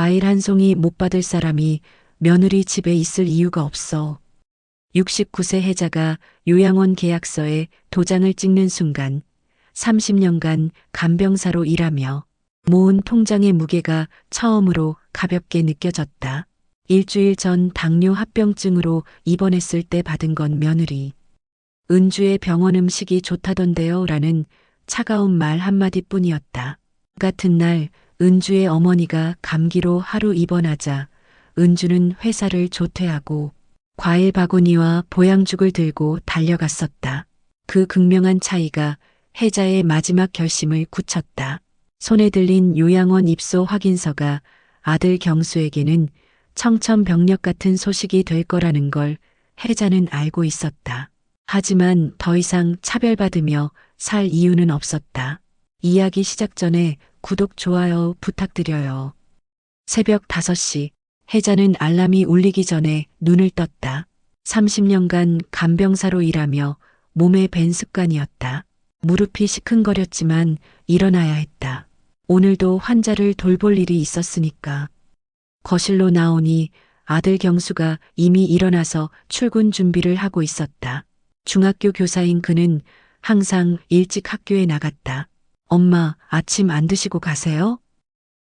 과일 한 송이 못 받을 사람이 며느리 집에 있을 이유가 없어. 69세 해자가 요양원 계약서에 도장을 찍는 순간 30년간 간병사로 일하며 모은 통장의 무게가 처음으로 가볍게 느껴졌다. 일주일 전 당뇨 합병증으로 입원했을 때 받은 건 며느리. 은주의 병원 음식이 좋다던데요 라는 차가운 말 한마디 뿐이었다. 같은 날 은주의 어머니가 감기로 하루 입원하자 은주는 회사를 조퇴하고 과일 바구니와 보양죽을 들고 달려갔었다. 그 극명한 차이가 해자의 마지막 결심을 굳혔다. 손에 들린 요양원 입소 확인서가 아들 경수에게는 청천벽력 같은 소식이 될 거라는 걸 해자는 알고 있었다. 하지만 더 이상 차별받으며 살 이유는 없었다. 이야기 시작 전에 구독, 좋아요 부탁드려요. 새벽 5시 해자는 알람이 울리기 전에 눈을 떴다. 30년간 간병사로 일하며 몸에 밴 습관이었다. 무릎이 시큰거렸지만 일어나야 했다. 오늘도 환자를 돌볼 일이 있었으니까. 거실로 나오니 아들 경수가 이미 일어나서 출근 준비를 하고 있었다. 중학교 교사인 그는 항상 일찍 학교에 나갔다. 엄마, 아침 안 드시고 가세요?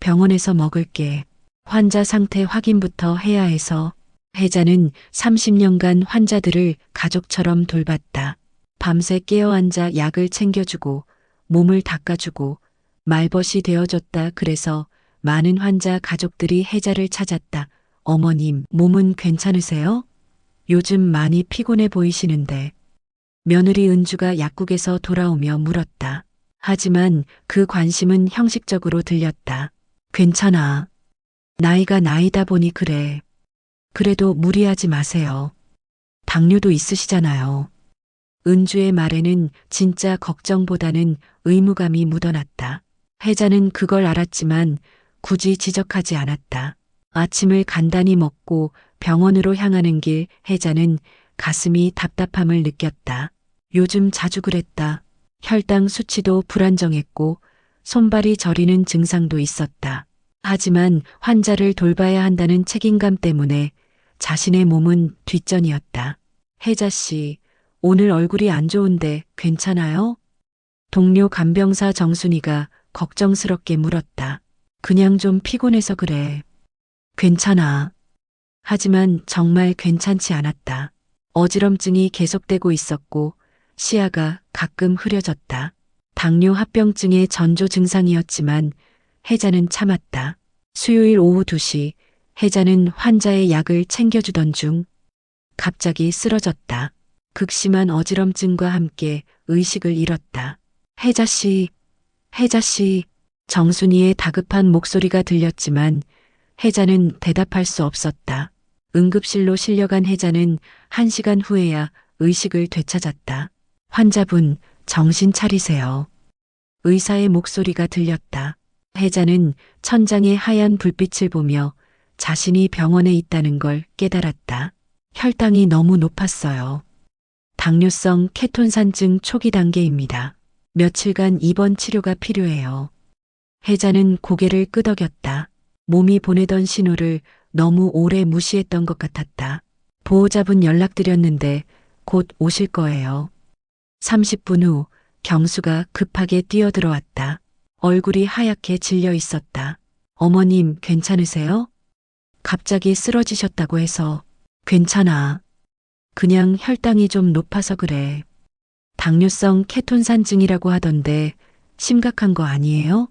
병원에서 먹을게. 환자 상태 확인부터 해야 해서 해자는 30년간 환자들을 가족처럼 돌봤다. 밤새 깨어 앉아 약을 챙겨주고 몸을 닦아주고 말벗이 되어줬다. 그래서 많은 환자 가족들이 해자를 찾았다. 어머님, 몸은 괜찮으세요? 요즘 많이 피곤해 보이시는데. 며느리 은주가 약국에서 돌아오며 물었다. 하지만 그 관심은 형식적으로 들렸다. 괜찮아. 나이가 나이다 보니 그래. 그래도 무리하지 마세요. 당뇨도 있으시잖아요. 은주의 말에는 진짜 걱정보다는 의무감이 묻어났다. 해자는 그걸 알았지만 굳이 지적하지 않았다. 아침을 간단히 먹고 병원으로 향하는 길 해자는 가슴이 답답함을 느꼈다. 요즘 자주 그랬다. 혈당 수치도 불안정했고 손발이 저리는 증상도 있었다. 하지만 환자를 돌봐야 한다는 책임감 때문에 자신의 몸은 뒷전이었다. 혜자 씨, 오늘 얼굴이 안 좋은데 괜찮아요? 동료 간병사 정순이가 걱정스럽게 물었다. 그냥 좀 피곤해서 그래. 괜찮아. 하지만 정말 괜찮지 않았다. 어지럼증이 계속되고 있었고 시야가 가끔 흐려졌다. 당뇨 합병증의 전조 증상이었지만 해자는 참았다. 수요일 오후 2시 해자는 환자의 약을 챙겨주던 중 갑자기 쓰러졌다. 극심한 어지럼증과 함께 의식을 잃었다. 혜자 씨, 혜자 씨, 정순이의 다급한 목소리가 들렸지만 혜자는 대답할 수 없었다. 응급실로 실려간 혜자는 한 시간 후에야 의식을 되찾았다. 환자분, 정신 차리세요. 의사의 목소리가 들렸다. 혜자는 천장의 하얀 불빛을 보며 자신이 병원에 있다는 걸 깨달았다. 혈당이 너무 높았어요. 당뇨성 케톤산증 초기 단계입니다. 며칠간 입원 치료가 필요해요. 혜자는 고개를 끄덕였다. 몸이 보내던 신호를 너무 오래 무시했던 것 같았다. 보호자분 연락드렸는데 곧 오실 거예요. 30분 후 경수가 급하게 뛰어들어왔다. 얼굴이 하얗게 질려 있었다. 어머님 괜찮으세요? 갑자기 쓰러지셨다고 해서 괜찮아. 그냥 혈당이 좀 높아서 그래. 당뇨성 케톤산증이라고 하던데 심각한 거 아니에요?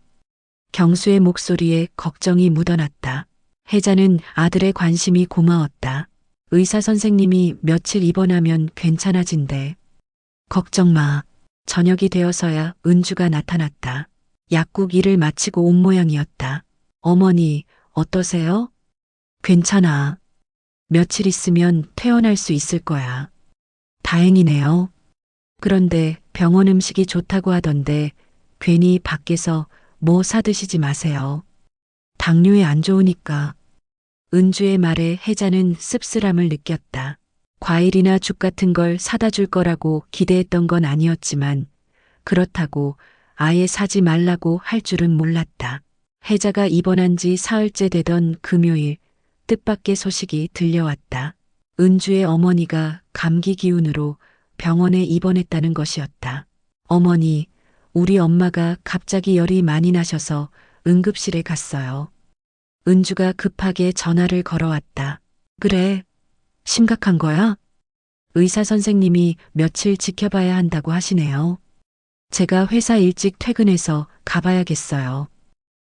경수의 목소리에 걱정이 묻어났다. 혜자는 아들의 관심이 고마웠다. 의사 선생님이 며칠 입원하면 괜찮아진대. 걱정 마. 저녁이 되어서야 은주가 나타났다. 약국 일을 마치고 온 모양이었다. 어머니, 어떠세요? 괜찮아. 며칠 있으면 퇴원할 수 있을 거야. 다행이네요. 그런데 병원 음식이 좋다고 하던데 괜히 밖에서 뭐 사드시지 마세요. 당뇨에 안 좋으니까. 은주의 말에 혜자는 씁쓸함을 느꼈다. 과일이나 죽 같은 걸 사다 줄 거라고 기대했던 건 아니었지만 그렇다고 아예 사지 말라고 할 줄은 몰랐다. 혜자가 입원한 지 사흘째 되던 금요일 뜻밖의 소식이 들려왔다. 은주의 어머니가 감기 기운으로 병원에 입원했다는 것이었다. 어머니, 우리 엄마가 갑자기 열이 많이 나셔서 응급실에 갔어요. 은주가 급하게 전화를 걸어왔다. 그래, 심각한 거야? 의사 선생님이 며칠 지켜봐야 한다고 하시네요. 제가 회사 일찍 퇴근해서 가봐야겠어요.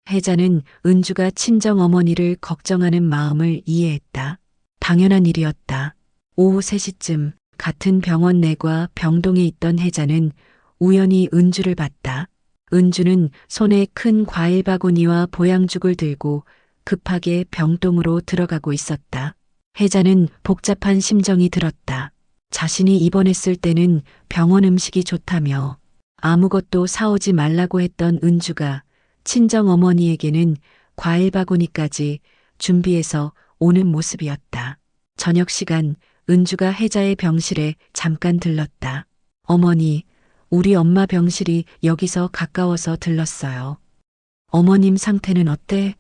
혜자는 은주가 친정 어머니를 걱정하는 마음을 이해했다. 당연한 일이었다. 오후 3시쯤 같은 병원 내과 병동에 있던 혜자는 우연히 은주를 봤다. 은주는 손에 큰 과일 바구니와 보양죽을 들고 급하게 병동으로 들어가고 있었다. 혜자는 복잡한 심정이 들었다. 자신이 입원했을 때는 병원 음식이 좋다며 아무것도 사오지 말라고 했던 은주가 친정 어머니에게는 과일 바구니까지 준비해서 오는 모습이었다. 저녁 시간 은주가 혜자의 병실에 잠깐 들렀다. 어머니, 우리 엄마 병실이 여기서 가까워서 들렀어요. 어머님 상태는 어때?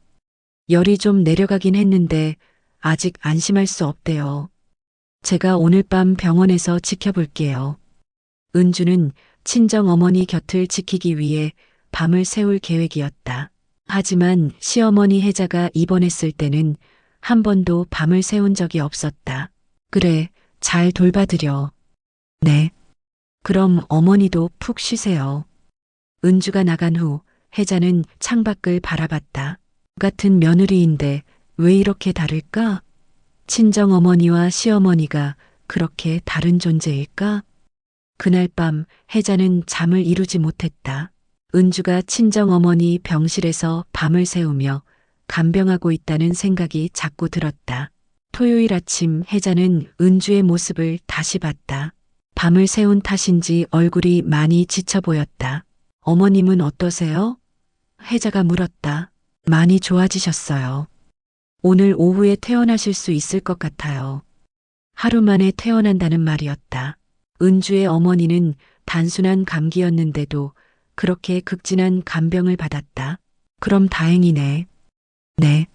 열이 좀 내려가긴 했는데 아직 안심할 수 없대요. 제가 오늘 밤 병원에서 지켜볼게요. 은주는 친정 어머니 곁을 지키기 위해 밤을 새울 계획이었다. 하지만 시어머니 혜자가 입원했을 때는 한 번도 밤을 새운 적이 없었다. 그래, 잘 돌봐드려. 네. 그럼 어머니도 푹 쉬세요. 은주가 나간 후 혜자는 창밖을 바라봤다. 같은 며느리인데 왜 이렇게 다를까? 친정 어머니와 시어머니가 그렇게 다른 존재일까? 그날 밤 혜자는 잠을 이루지 못했다. 은주가 친정 어머니 병실에서 밤을 새우며 간병하고 있다는 생각이 자꾸 들었다. 토요일 아침 혜자는 은주의 모습을 다시 봤다. 밤을 새운 탓인지 얼굴이 많이 지쳐 보였다. 어머님은 어떠세요? 혜자가 물었다. 많이 좋아지셨어요. 오늘 오후에 퇴원하실 수 있을 것 같아요. 하루 만에 퇴원한다는 말이었다. 은주의 어머니는 단순한 감기였는데도 그렇게 극진한 간병을 받았다. 그럼 다행이네. 네.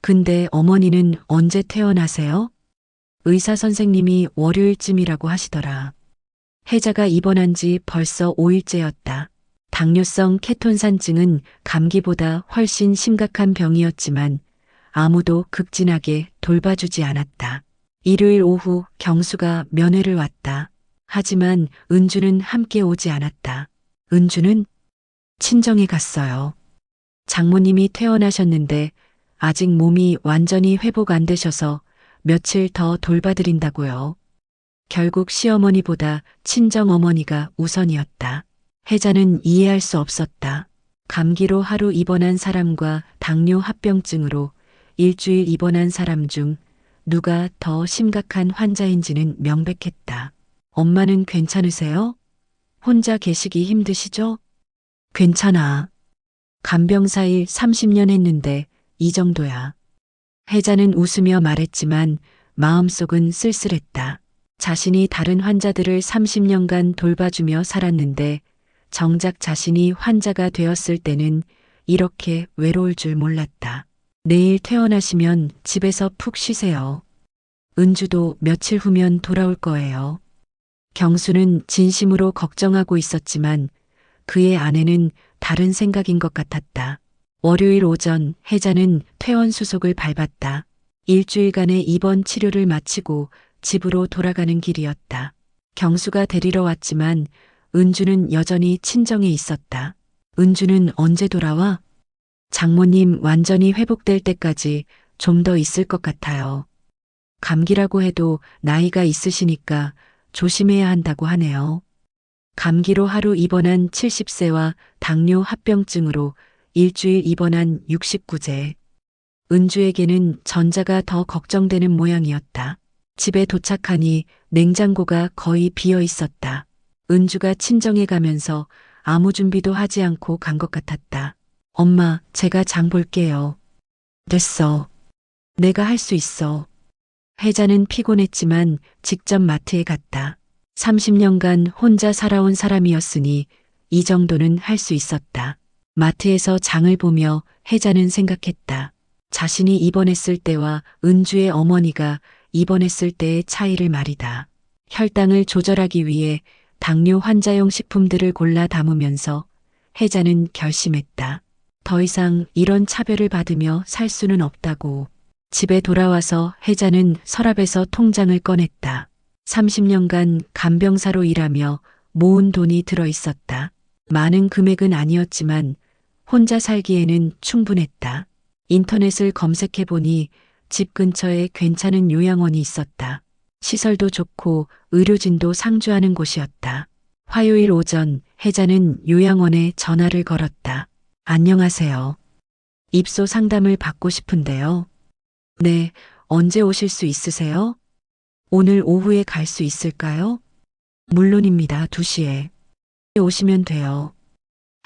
근데 어머니는 언제 퇴원하세요? 의사 선생님이 월요일쯤이라고 하시더라. 혜자가 입원한 지 벌써 5일째였다. 당뇨성 케톤산증은 감기보다 훨씬 심각한 병이었지만 아무도 극진하게 돌봐주지 않았다. 일요일 오후 경수가 면회를 왔다. 하지만 은주는 함께 오지 않았다. 은주는 친정에 갔어요. 장모님이 퇴원하셨는데 아직 몸이 완전히 회복 안 되셔서 며칠 더 돌봐드린다고요. 결국 시어머니보다 친정 어머니가 우선이었다. 혜자는 이해할 수 없었다. 감기로 하루 입원한 사람과 당뇨 합병증으로 일주일 입원한 사람 중 누가 더 심각한 환자인지는 명백했다. 엄마는 괜찮으세요? 혼자 계시기 힘드시죠? 괜찮아. 간병사일 30년 했는데 이 정도야. 혜자는 웃으며 말했지만 마음속은 쓸쓸했다. 자신이 다른 환자들을 30년간 돌봐주며 살았는데 정작 자신이 환자가 되었을 때는 이렇게 외로울 줄 몰랐다. 내일 퇴원하시면 집에서 푹 쉬세요. 은주도 며칠 후면 돌아올 거예요. 경수는 진심으로 걱정하고 있었지만 그의 아내는 다른 생각인 것 같았다. 월요일 오전 혜자는 퇴원 수속을 밟았다. 일주일간의 입원 치료를 마치고 집으로 돌아가는 길이었다. 경수가 데리러 왔지만 은주는 여전히 친정에 있었다. 은주는 언제 돌아와? 장모님 완전히 회복될 때까지 좀 더 있을 것 같아요. 감기라고 해도 나이가 있으시니까 조심해야 한다고 하네요. 감기로 하루 입원한 70세와 당뇨 합병증으로 일주일 입원한 69세. 은주에게는 전자가 더 걱정되는 모양이었다. 집에 도착하니 냉장고가 거의 비어 있었다. 은주가 친정에 가면서 아무 준비도 하지 않고 간 것 같았다. 엄마, 제가 장 볼게요. 됐어. 내가 할 수 있어. 혜자는 피곤했지만 직접 마트에 갔다. 30년간 혼자 살아온 사람이었으니 이 정도는 할 수 있었다. 마트에서 장을 보며 혜자는 생각했다. 자신이 입원했을 때와 은주의 어머니가 입원했을 때의 차이를 말이다. 혈당을 조절하기 위해 당뇨 환자용 식품들을 골라 담으면서 혜자는 결심했다. 더 이상 이런 차별을 받으며 살 수는 없다고. 집에 돌아와서 혜자는 서랍에서 통장을 꺼냈다. 30년간 간병사로 일하며 모은 돈이 들어 있었다. 많은 금액은 아니었지만 혼자 살기에는 충분했다. 인터넷을 검색해 보니 집 근처에 괜찮은 요양원이 있었다. 시설도 좋고 의료진도 상주하는 곳이었다. 화요일 오전 혜자는 요양원에 전화를 걸었다. 안녕하세요. 입소 상담을 받고 싶은데요. 네, 언제 오실 수 있으세요? 오늘 오후에 갈 수 있을까요? 물론입니다. 2시에. 오시면 돼요.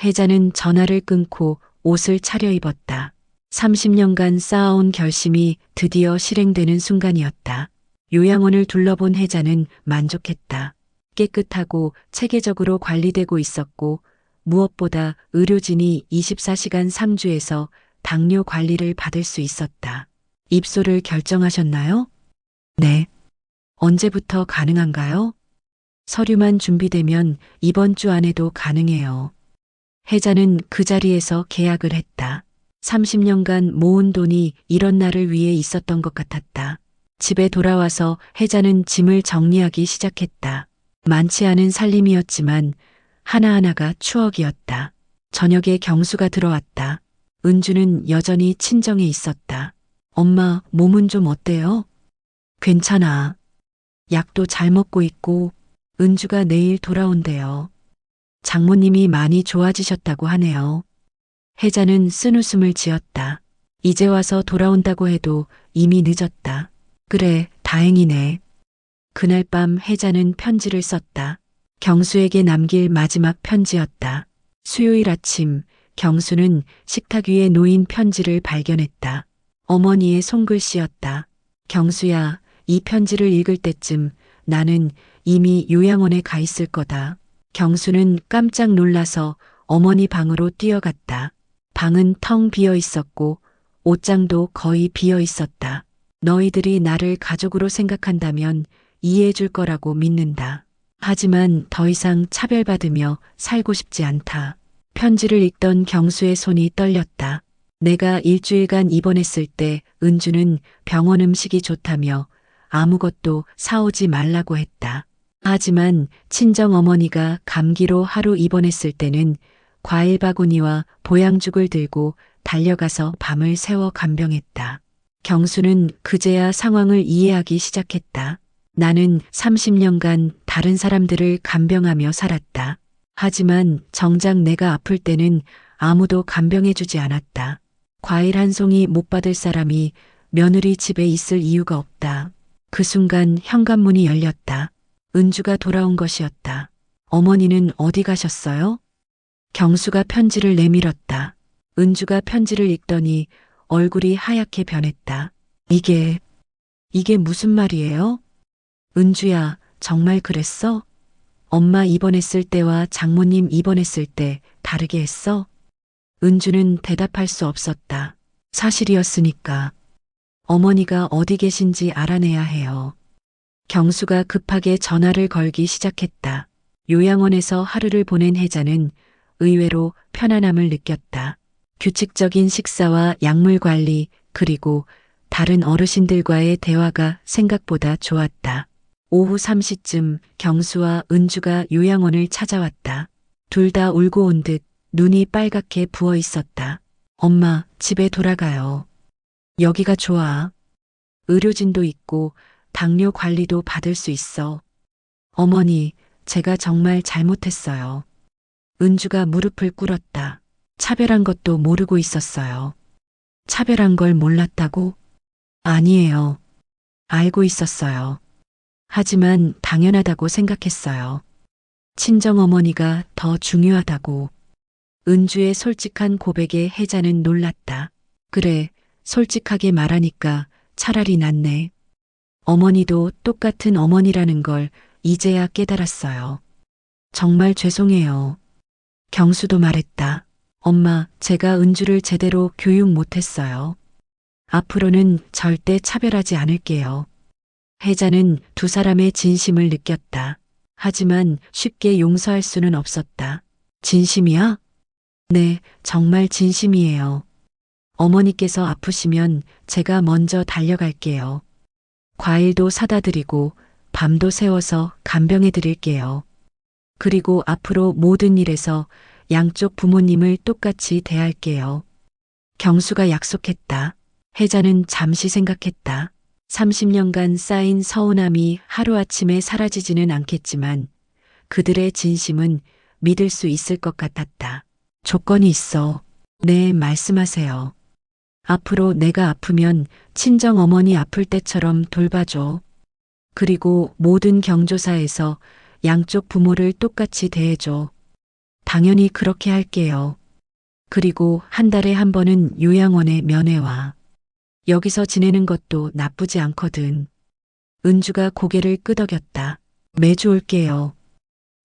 혜자는 전화를 끊고 옷을 차려입었다. 30년간 쌓아온 결심이 드디어 실행되는 순간이었다. 요양원을 둘러본 혜자는 만족했다. 깨끗하고 체계적으로 관리되고 있었고 무엇보다 의료진이 24시간 3주에서 당뇨 관리를 받을 수 있었다. 입소를 결정하셨나요? 네. 언제부터 가능한가요? 서류만 준비되면 이번 주 안에도 가능해요. 혜자는 그 자리에서 계약을 했다. 30년간 모은 돈이 이런 날을 위해 있었던 것 같았다. 집에 돌아와서 혜자는 짐을 정리하기 시작했다. 많지 않은 살림이었지만 하나하나가 추억이었다. 저녁에 경수가 들어왔다. 은주는 여전히 친정에 있었다. 엄마, 몸은 좀 어때요? 괜찮아. 약도 잘 먹고 있고, 은주가 내일 돌아온대요. 장모님이 많이 좋아지셨다고 하네요. 혜자는 쓴 웃음을 지었다. 이제 와서 돌아온다고 해도 이미 늦었다. 그래, 다행이네. 그날 밤 혜자는 편지를 썼다. 경수에게 남길 마지막 편지였다. 수요일 아침, 경수는 식탁 위에 놓인 편지를 발견했다. 어머니의 손글씨였다. 경수야, 이 편지를 읽을 때쯤 나는 이미 요양원에 가 있을 거다. 경수는 깜짝 놀라서 어머니 방으로 뛰어갔다. 방은 텅 비어 있었고 옷장도 거의 비어 있었다. 너희들이 나를 가족으로 생각한다면 이해해 줄 거라고 믿는다. 하지만 더 이상 차별받으며 살고 싶지 않다. 편지를 읽던 경수의 손이 떨렸다. 내가 일주일간 입원했을 때 은주는 병원 음식이 좋다며 아무것도 사오지 말라고 했다. 하지만 친정 어머니가 감기로 하루 입원했을 때는 과일 바구니와 보양죽을 들고 달려가서 밤을 새워 간병했다. 경수는 그제야 상황을 이해하기 시작했다. 나는 30년간 다른 사람들을 간병하며 살았다. 하지만 정작 내가 아플 때는 아무도 간병해주지 않았다. 과일 한 송이 못 받을 사람이 며느리 집에 있을 이유가 없다. 그 순간 현관문이 열렸다. 은주가 돌아온 것이었다. 어머니는 어디 가셨어요? 경수가 편지를 내밀었다. 은주가 편지를 읽더니 얼굴이 하얗게 변했다. 이게, 이게 무슨 말이에요? 은주야, 정말 그랬어? 엄마 입원했을 때와 장모님 입원했을 때 다르게 했어? 은주는 대답할 수 없었다. 사실이었으니까. 어머니가 어디 계신지 알아내야 해요. 경수가 급하게 전화를 걸기 시작했다. 요양원에서 하루를 보낸 혜자는 의외로 편안함을 느꼈다. 규칙적인 식사와 약물 관리, 그리고 다른 어르신들과의 대화가 생각보다 좋았다. 오후 3시쯤 경수와 은주가 요양원을 찾아왔다. 둘 다 울고 온 듯 눈이 빨갛게 부어 있었다. 엄마, 집에 돌아가요. 여기가 좋아. 의료진도 있고 당뇨 관리도 받을 수 있어. 어머니, 제가 정말 잘못했어요. 은주가 무릎을 꿇었다. 차별한 것도 모르고 있었어요. 차별한 걸 몰랐다고? 아니에요. 알고 있었어요. 하지만 당연하다고 생각했어요. 친정 어머니가 더 중요하다고. 은주의 솔직한 고백에 혜자는 놀랐다. 그래, 솔직하게 말하니까 차라리 낫네. 어머니도 똑같은 어머니라는 걸 이제야 깨달았어요. 정말 죄송해요. 경수도 말했다. 엄마, 제가 은주를 제대로 교육 못했어요. 앞으로는 절대 차별하지 않을게요. 혜자는 두 사람의 진심을 느꼈다. 하지만 쉽게 용서할 수는 없었다. 진심이야? 네, 정말 진심이에요. 어머니께서 아프시면 제가 먼저 달려갈게요. 과일도 사다 드리고 밤도 새워서 간병해 드릴게요. 그리고 앞으로 모든 일에서 양쪽 부모님을 똑같이 대할게요. 경수가 약속했다. 혜자는 잠시 생각했다. 30년간 쌓인 서운함이 하루아침에 사라지지는 않겠지만 그들의 진심은 믿을 수 있을 것 같았다. 조건이 있어. 네, 말씀하세요. 앞으로 내가 아프면 친정 어머니 아플 때처럼 돌봐줘. 그리고 모든 경조사에서 양쪽 부모를 똑같이 대해줘. 당연히 그렇게 할게요. 그리고 한 달에 한 번은 요양원에 면회 와. 여기서 지내는 것도 나쁘지 않거든. 은주가 고개를 끄덕였다. 매주 올게요.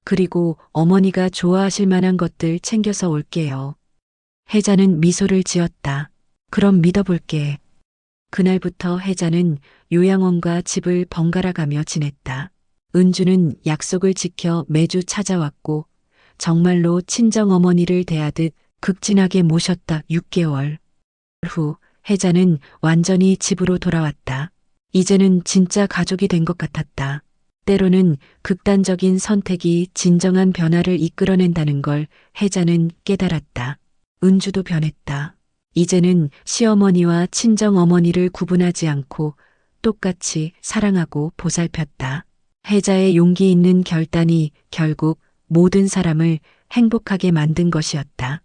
그리고 어머니가 좋아하실 만한 것들 챙겨서 올게요. 혜자는 미소를 지었다. 그럼 믿어볼게. 그날부터 혜자는 요양원과 집을 번갈아 가며 지냈다. 은주는 약속을 지켜 매주 찾아왔고 정말로 친정 어머니를 대하듯 극진하게 모셨다 6개월. 후 혜자는 완전히 집으로 돌아왔다. 이제는 진짜 가족이 된 것 같았다. 때로는 극단적인 선택이 진정한 변화를 이끌어낸다는 걸 혜자는 깨달았다. 은주도 변했다. 이제는 시어머니와 친정어머니를 구분하지 않고 똑같이 사랑하고 보살폈다. 혜자의 용기 있는 결단이 결국 모든 사람을 행복하게 만든 것이었다.